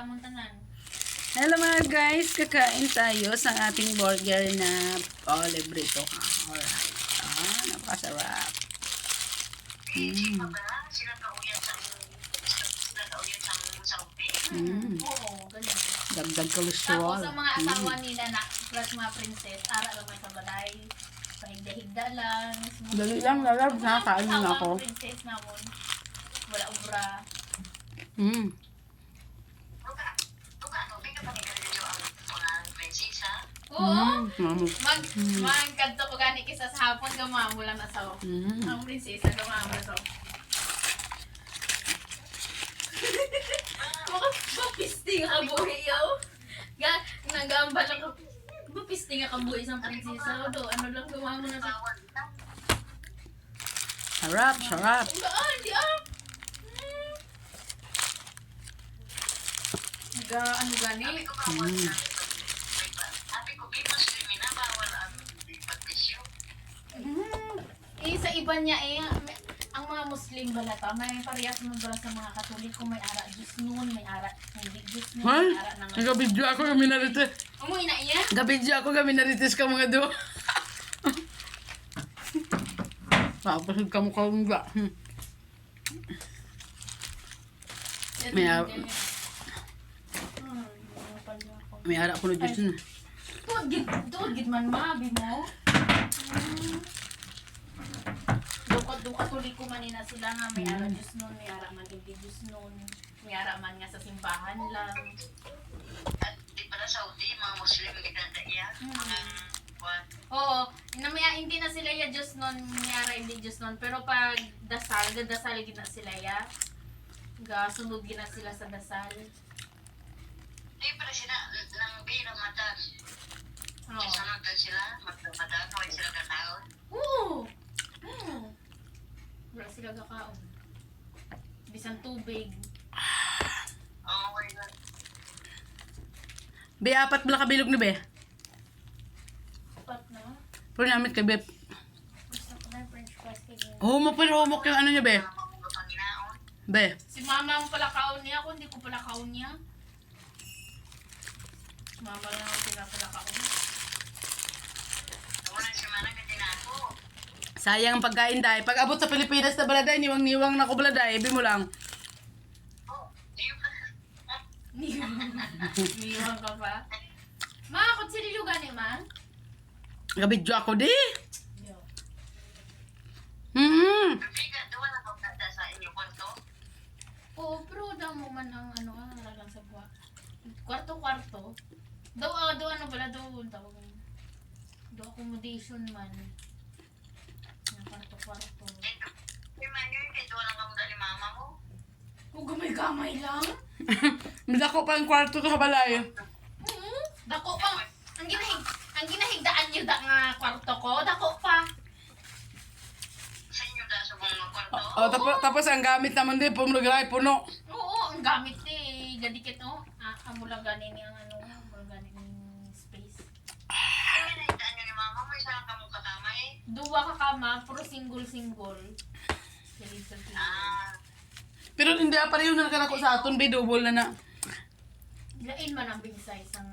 amon tanan. Hello mga guys, kakain tayo sa ating burger na olive brito. Ha? Alright. Ah, napakasarap. Mm. Mm. Dagdag Tapos cholesterol. ang mga asawa nila na plus mga princess, ara lang may kabalay. Pahigda-higda lang. Dali lang, lalab. Nakakain Ang na ako. princess namon. Wala ubra. Mm. Oo. Mm. Mamu. Mag, magkadto ko gani kisa sa hapon gamamo lang na sa Mm. Ang prinsesa gamamo sa mapisting ka buhi yaw. Ga nagamba lang ka. Mapisting ka buhi sa prinsesa do ano lang gamamo na sa. Sarap, sarap. Gaan di ah. Ga ano gani? Mm. Eh, sa iba niya eh, ang mga Muslim balata, may parehas mo bala sa mga Katolik kung may ara Diyos noon, may ara hindi Diyos noon, Ay, may ara nang nagabidyo ako kami narites. Umuwi na iya? Gabidyo ako kami narites ka mga do. Tapos yung kamukha mo ba? Hmm. May ara-. May ara ko na Diyos na. Tuwag gid, tuwag gid man mabi mo. Mm. Do Katolik ko man ina sila nga may ara Diyos noon, may ara man hindi Diyos noon. May ara man nga sa simbahan lang. Oo, namaya hindi na sila ya Diyos nun, nangyara hindi Diyos nun. Pero pag dasal, gadasal gid na sila ya. Ga sunod gid na sila sa dasal. Oo. Oo. Oo. Wala sila kakaon. Bisan tubig. Be, apat bala kabilog ni Be. Pat na. Pero namit kay Be. Gusto ko na french fries kay Gina. Humok pero humok yung ano niya, Be. Be. Si mama ang pala kaon niya, ako hindi ko pala kaon niya. Mama lang ang pinapala kaon. Sayang ang pagkain dahil. Pag abot sa Pilipinas na baladay, niwang-niwang na ko baladay. Ibi mo lang. Niwan ka pa. Ma, kung sinilo gani man? Gabidyo ako di. Yo. Hmm. Oo, pero daw mo man ang ano ah, lang sa buwa. Kwarto-kwarto. Daw, ah, daw ano pala, daw, tawag mo. Daw accommodation man. Huwag gamay-gamay lang. Madako pa ang kwarto sa balay. Oo, dako pa. Ang ginahig, ang ginahigdaan niyo da nga kwarto ko, dako pa. O, tapos, tapos ang gamit naman din, pumulagay, puno. Oo, ang gamit eh. Gadikit oh. Ah, amo lang gani ni ang ano, amo lang gani ni space. Ka kama, puro single-single. Sa silid. Pero hindi pa rin yun na nakanako sa aton, be, double na na. Lain man ang big size ang